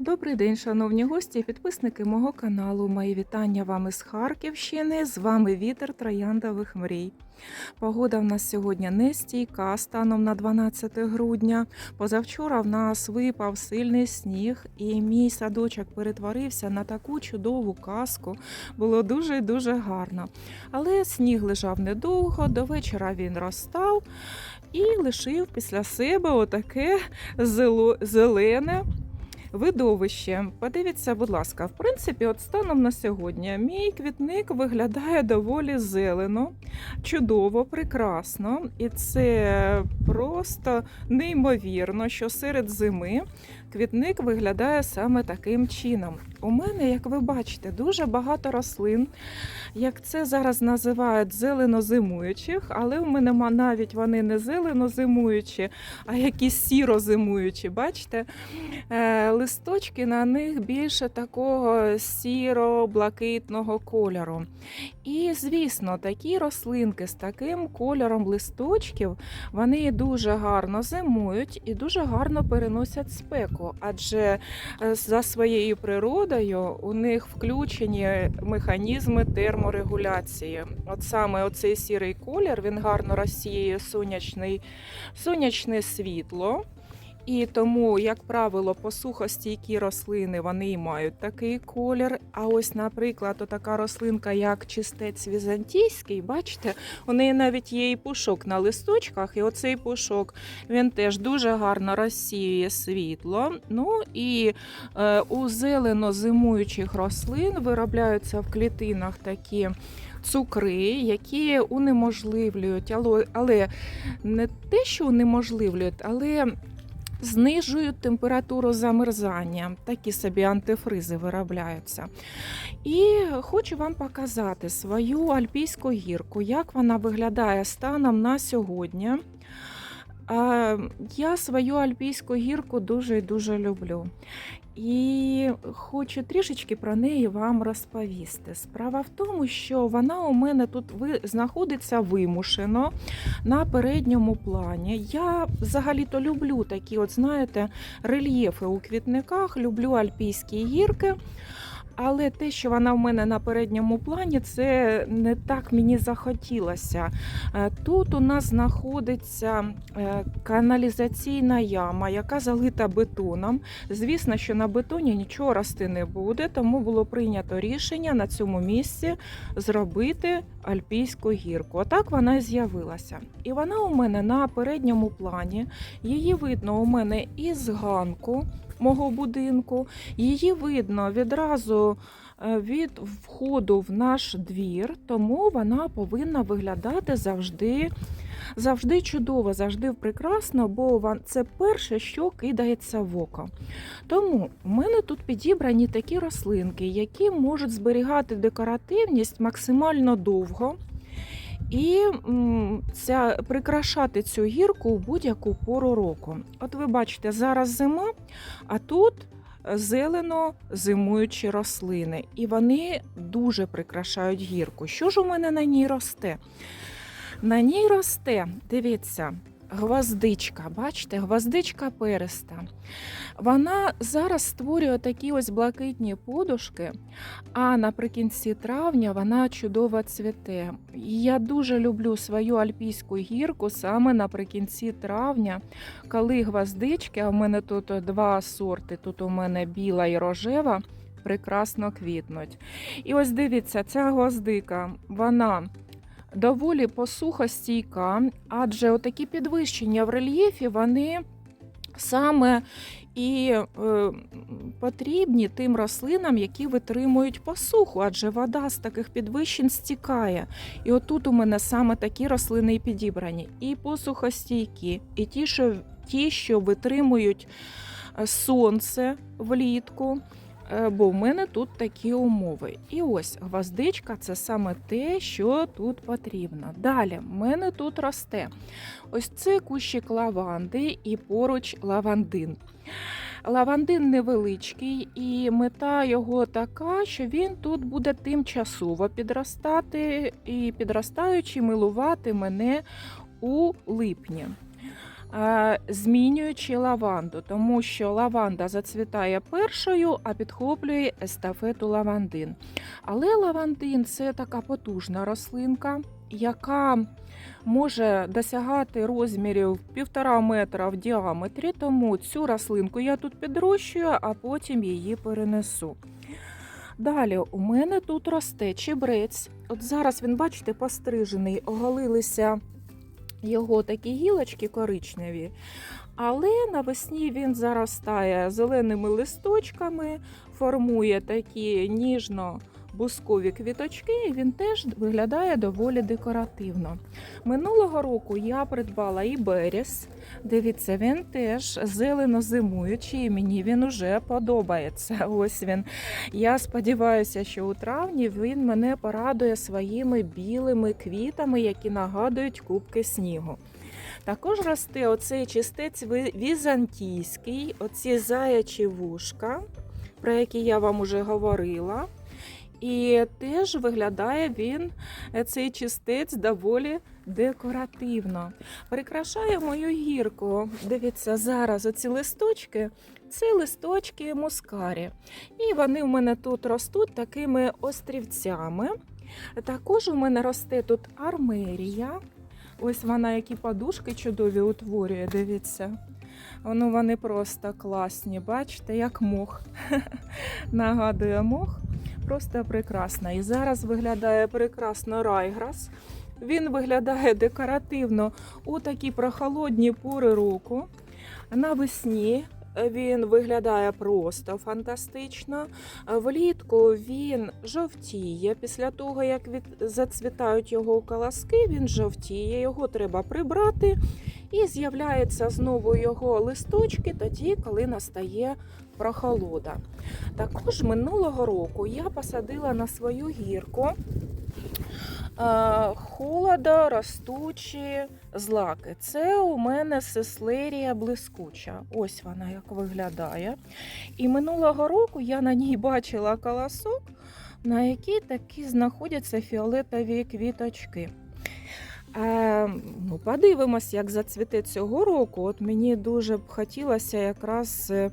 Добрий день, шановні гості підписники мого каналу. Мої вітання вам із Харківщини. З вами вітер трояндових мрій. Погода в нас сьогодні нестійка, станом на 12 грудня. Позавчора в нас випав сильний сніг, і мій садочок перетворився на таку чудову казку. Було дуже дуже гарно. Але сніг лежав недовго, до вечора він розстав і лишив після себе отаке зелене видовище. Подивіться, будь ласка, в принципі, от станом на сьогодні мій квітник виглядає доволі зелено, чудово, прекрасно. І це просто неймовірно, що серед зими квітник виглядає саме таким чином. У мене, як ви бачите, дуже багато рослин, як це зараз називають зелено-зимуючих, але у мене навіть вони не зелено-зимуючі, а якісь сіро-зимуючі. Бачите? Е, листочки на них більше такого сіро-блакитного кольору. І, звісно, такі рослинки з таким кольором листочків вони дуже гарно зимують і дуже гарно переносять спеку, адже е, за своєю природою у них включені механізми терморегуляції. От саме оцей сірий колір він гарно розсіє сонячний, сонячне світло. І тому, як правило, посухостійкі рослини вони мають такий колір. А ось, наприклад, така рослинка, як чистець візантійський, бачите, у неї навіть є і пушок на листочках, і оцей пушок він теж дуже гарно розсіює світло. Ну і е, у зелено-зимуючих рослин виробляються в клітинах такі. Цукри, які унеможливлюють, але не те, що унеможливлюють, але знижують температуру замерзання. Такі собі антифризи виробляються. І хочу вам показати свою альпійську гірку, як вона виглядає станом на сьогодні. Я свою альпійську гірку дуже і дуже люблю. І хочу трішечки про неї вам розповісти. Справа в тому, що вона у мене тут ви- знаходиться вимушено на передньому плані. Я взагалі-то люблю такі, от знаєте, рельєфи у квітниках, люблю альпійські гірки. Але те, що вона в мене на передньому плані, це не так мені захотілося. Е, Тут у нас знаходиться е, каналізаційна яма, яка залита бетоном. Звісно, що на бетоні нічого рости не буде, тому було прийнято рішення на цьому місці зробити альпійську гірку. Отак вона і з'явилася. І вона у мене на передньому плані. Її видно у мене із ганку мого будинку. Її видно відразу е, від входу в наш двір, тому вона повинна виглядати завжди. Завжди чудово, завжди прекрасно, бо це перше, що кидається в око. Тому в мене тут підібрані такі рослинки, які можуть зберігати декоративність максимально довго. І ця, прикрашати цю гірку у будь-яку пору року. От ви бачите, зараз зима, а тут зелено зимуючі рослини, і вони дуже прикрашають гірку. Що ж у мене на ній росте? На ній росте, дивіться, гвоздичка. Бачите, гвоздичка переста. Вона зараз створює такі ось блакитні подушки, а наприкінці травня вона чудово цвіте. І я дуже люблю свою альпійську гірку саме наприкінці травня, коли гвоздички, а в мене тут два сорти, тут у мене біла і рожева, прекрасно квітнуть. І ось дивіться, ця гвоздика, вона. Доволі посухостійка, адже отакі підвищення в рельєфі вони саме і е, потрібні тим рослинам, які витримують посуху, адже вода з таких підвищень стікає. І отут у мене саме такі рослини і підібрані: і посухостійкі, і ті, що, ті, що витримують е, сонце влітку. Е, Бо в мене тут такі умови. І ось гвоздичка це саме те, що тут потрібно. Далі в мене тут росте ось це кущик лаванди і поруч лавандин. Лавандин невеличкий, і мета його така, що він тут буде тимчасово підростати і підростаючи милувати мене у липні. Змінюючи лаванду, тому що лаванда зацвітає першою, а підхоплює естафету лавандин. Але лавандин це така потужна рослинка, яка може досягати розмірів півтора метра в діаметрі, тому цю рослинку я тут підрощую, а потім її перенесу. Далі у мене тут росте чебрець. От зараз він, бачите, пострижений, оголилися його такі гілочки коричневі. Але навесні він заростає зеленими листочками, формує такі ніжно бускові квіточки, і він теж виглядає доволі декоративно. Минулого року я придбала і беріс. Дивіться, він теж зелено-зимуючий, і мені він уже подобається. Ось він. Я сподіваюся, що у травні він мене порадує своїми білими квітами, які нагадують кубки снігу. Також росте оцей чистець візантійський, оці заячі вушка, про які я вам уже говорила. І теж виглядає він, е, цей чистець, доволі декоративно. Прикрашає мою гірку. Дивіться, зараз оці листочки це листочки мускарі. І вони в мене тут ростуть такими острівцями. Також у мене росте тут армерія. Ось вона, які подушки чудові утворює, дивіться. Воно вони просто класні, бачите, як мох. Нагадує мох. Просто прекрасна. І зараз виглядає прекрасно райграс. Він виглядає декоративно у такі прохолодні пори року. Навесні він виглядає просто фантастично. Влітку він жовтіє. Після того, як від... зацвітають його колоски, він жовтіє, його треба прибрати. І з'являються знову його листочки тоді, коли настає прохолода. Також минулого року я посадила на свою гірку е, холодоростучі злаки. Це у мене сеслерія блискуча. Ось вона як виглядає. І минулого року я на ній бачила колосок, на якій такі знаходяться фіолетові квіточки. Е, ну, подивимось, як зацвіте цього року. От мені дуже б хотілося якраз е,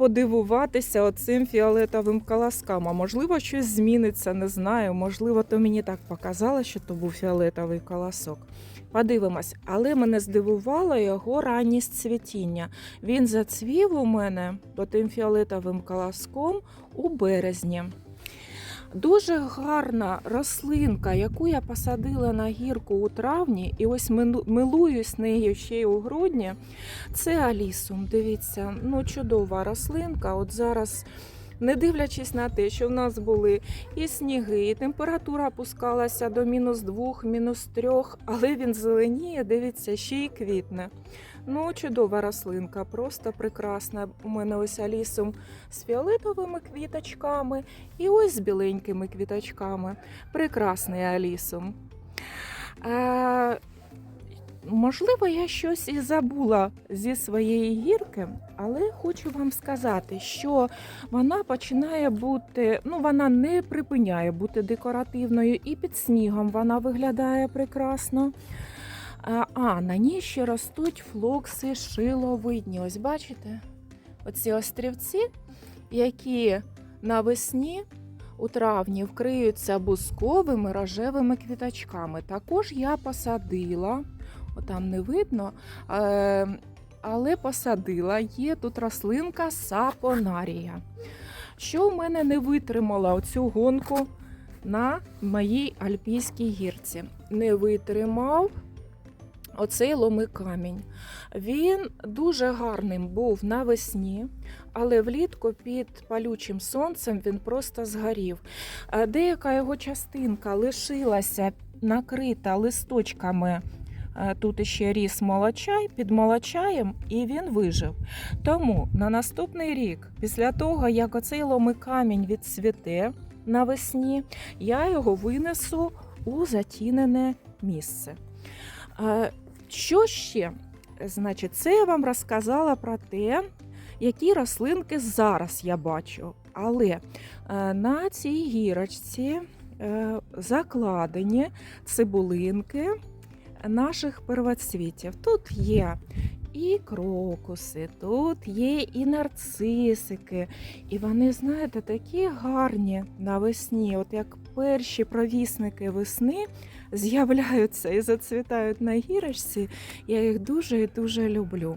подивуватися оцим фіолетовим колоскам. А можливо, щось зміниться, не знаю. Можливо, то мені так показало, що то був фіолетовий колосок. Подивимось, але мене здивувало його ранність цвітіння. Він зацвів у мене тим фіолетовим колоском у березні. Дуже гарна рослинка, яку я посадила на гірку у травні, і ось милуюсь нею ще й у грудні. Це алісум. Дивіться, ну чудова рослинка. От зараз, не дивлячись на те, що в нас були і сніги, і температура опускалася до мінус двох, мінус трьох, але він зеленіє, дивіться, ще й квітне. Ну, чудова рослинка, просто прекрасна. У мене ось алісум з фіолетовими квіточками і ось з біленькими квіточками. Прекрасний алісум. Можливо, я щось і забула зі своєї гірки, але хочу вам сказати, що вона починає бути, ну вона не припиняє бути декоративною, і під снігом вона виглядає прекрасно. А, на ній ще ростуть флокси шиловидні. Ось бачите? Оці острівці, які навесні у травні вкриються бусковими рожевими квіточками. Також я посадила, отам не видно, е, але посадила є тут рослинка сапонарія. Що в мене не витримала оцю гонку на моїй альпійській гірці? Не витримав оцей ломий камінь. Він дуже гарним був навесні, але влітку під палючим сонцем він просто згорів. Е, Деяка його частинка лишилася накрита листочками. Е, Тут ще ріс молочай під молочаєм, і він вижив. Тому на наступний рік, після того, як оцей ломий камінь відцвіте навесні, я його винесу у затінене місце. Е, Що ще? Значить, це я вам розказала про те, які рослинки зараз я бачу. Але е, на цій гірочці закладені цибулинки наших первоцвітів. Тут є і крокуси, тут є і нарцисики. І вони, знаєте, такі гарні навесні, от як перші провісники весни з'являються і зацвітають на гірочці. Я їх дуже і дуже люблю.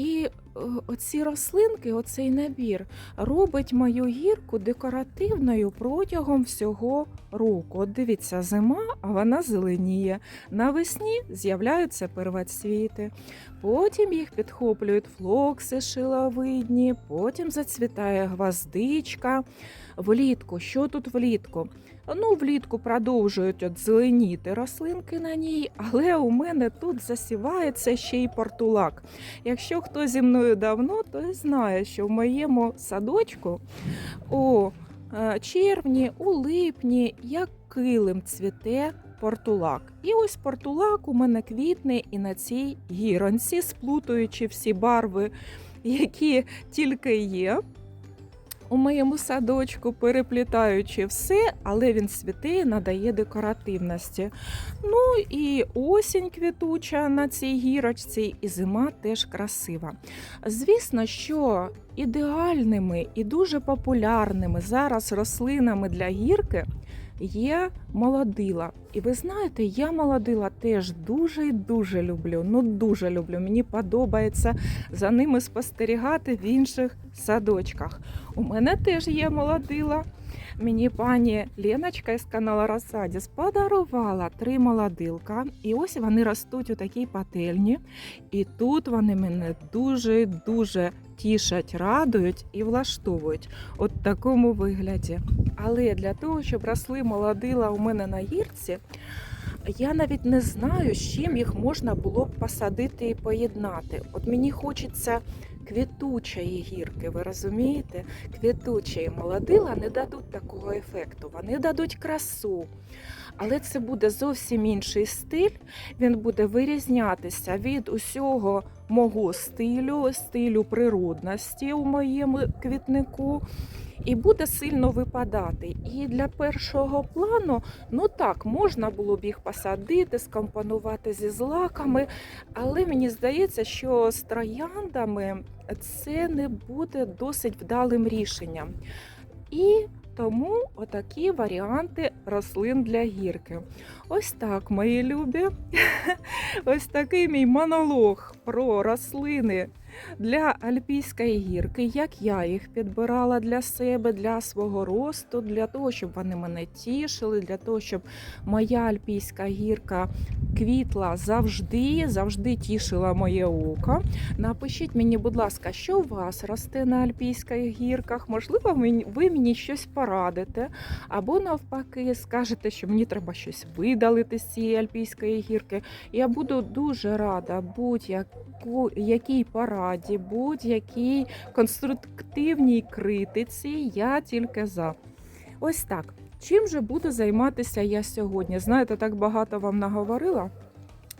І е, оці рослинки, оцей набір робить мою гірку декоративною протягом всього року. От дивіться, зима, а вона зеленіє. Навесні з'являються первоцвіти, потім їх підхоплюють флокси шиловидні, потім зацвітає гвоздичка. Влітку, що тут влітку? Ну, влітку продовжують от зеленіти рослинки на ній, але у мене тут засівається ще й портулак. Якщо хто зі мною давно, то знає, що в моєму садочку у е, червні, у липні, як килим цвіте портулак. І ось портулак у мене квітне і на цій гіронці, сплутуючи всі барви, які тільки є. У моєму садочку, переплітаючи все, але він світиє, надає декоративності. Ну і осінь квітуча на цій гірочці, і зима теж красива. Звісно, що ідеальними і дуже популярними зараз рослинами для гірки є молодила. І ви знаєте, я молодила теж дуже і дуже люблю. Ну дуже люблю. Мені подобається за ними спостерігати в інших садочках. У мене теж є молодила. Мені пані Леночка із каналу Розсадіс подарувала три молодилка. І ось вони ростуть у такій пательні. І тут вони мене дуже дуже тішать, радують і влаштовують от в такому вигляді. Але для того, щоб росли молодила у мене на гірці, я навіть не знаю, з чим їх можна було б посадити і поєднати. От мені хочеться квітучої гірки, ви розумієте? Квітучої молодила не дадуть такого ефекту, вони дадуть красу. Але це буде зовсім інший стиль. Він буде вирізнятися від усього мого стилю, стилю природності у моєму квітнику. І буде сильно випадати. І для першого плану, ну так, можна було б їх посадити, скомпонувати зі злаками, але мені здається, що з трояндами це не буде досить вдалим рішенням. І тому отакі варіанти рослин для гірки. Ось так, мої любі. Ось такий мій монолог про рослини для альпійської гірки, як я їх підбирала для себе, для свого росту, для того, щоб вони мене тішили, для того, щоб моя альпійська гірка квітла завжди, завжди тішила моє око. Напишіть мені, будь ласка, що у вас росте на альпійських гірках? Можливо, ви мені щось порадите, або навпаки, скажете, що мені треба щось видалити з цієї альпійської гірки. Я буду дуже рада будь-яку якій пораді, будь-якій конструктивній критиці. Я тільки за. Ось так. Чим же буду займатися я сьогодні? Знаєте, так багато вам наговорила.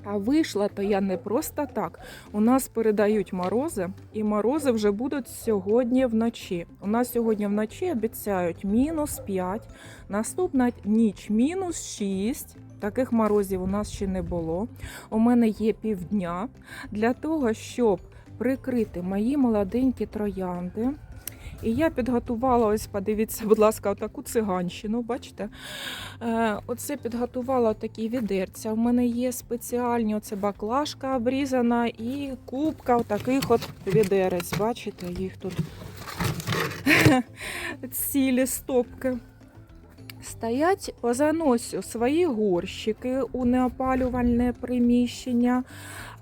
А вийшла то я не просто так. У нас передають морози, і морози вже будуть сьогодні вночі. У нас сьогодні вночі обіцяють мінус 5, наступна ніч мінус 6. Таких морозів у нас ще не було. У мене є півдня для того, щоб прикрити мої молоденькі троянди. І я підготувала, ось подивіться, будь ласка, таку циганщину, бачите? Е, Оце підготувала такі відерця. У мене є спеціальні оце баклажка обрізана і кубка таких от відерець. Бачите, їх тут цілі стопки. Стоять по заносю свої горщики у неопалювальне приміщення,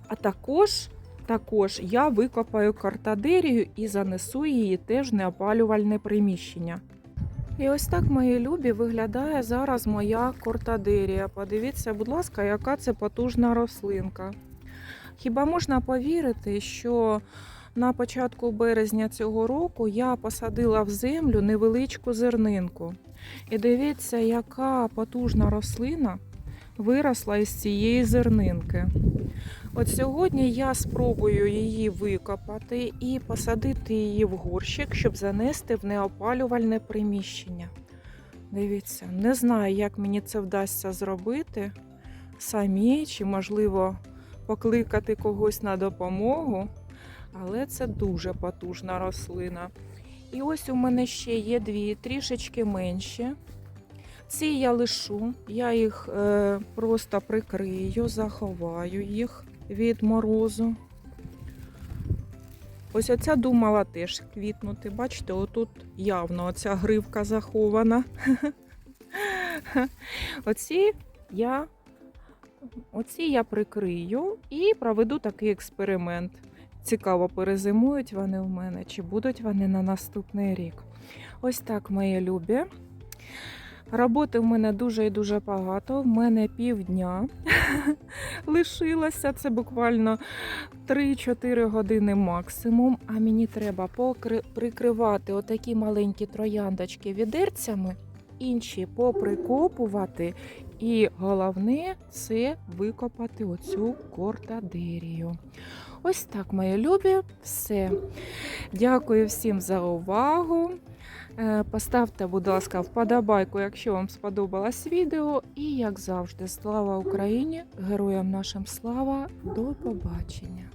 а також також я викопаю картадерію і занесу її теж неопалювальне приміщення. І ось так, мої любі, виглядає зараз моя кортадерія. Подивіться, будь ласка, яка це потужна рослинка. Хіба можна повірити, що на початку березня цього року я посадила в землю невеличку зернинку. І дивіться, яка потужна рослина виросла із цієї зернинки. От сьогодні я спробую її викопати і посадити її в горщик, щоб занести в неопалювальне приміщення. Дивіться, не знаю, як мені це вдасться зробити, самі, чи, можливо, покликати когось на допомогу. Але це дуже потужна рослина. І ось у мене ще є дві, трішечки менші. Ці я лишу, я їх е, просто прикрию, заховаю їх від морозу. Ось оця думала теж квітнути. Бачите, отут явно оця гривка захована. Оці я, оці я прикрию і проведу такий експеримент. Цікаво, перезимують вони в мене, чи будуть вони на наступний рік. Ось так, мої любі. Роботи в мене дуже і дуже багато. В мене півдня лишилося. Це буквально 3-4 години максимум. А мені треба покри... прикривати отакі маленькі трояндочки відерцями, інші поприкопувати. І головне це викопати оцю кортадерію. Ось так, мої любі, все. Дякую всім за увагу. Е, Поставте, будь ласка, вподобайку, якщо вам сподобалось відео. І, як завжди, слава Україні! Героям нашим слава! До побачення!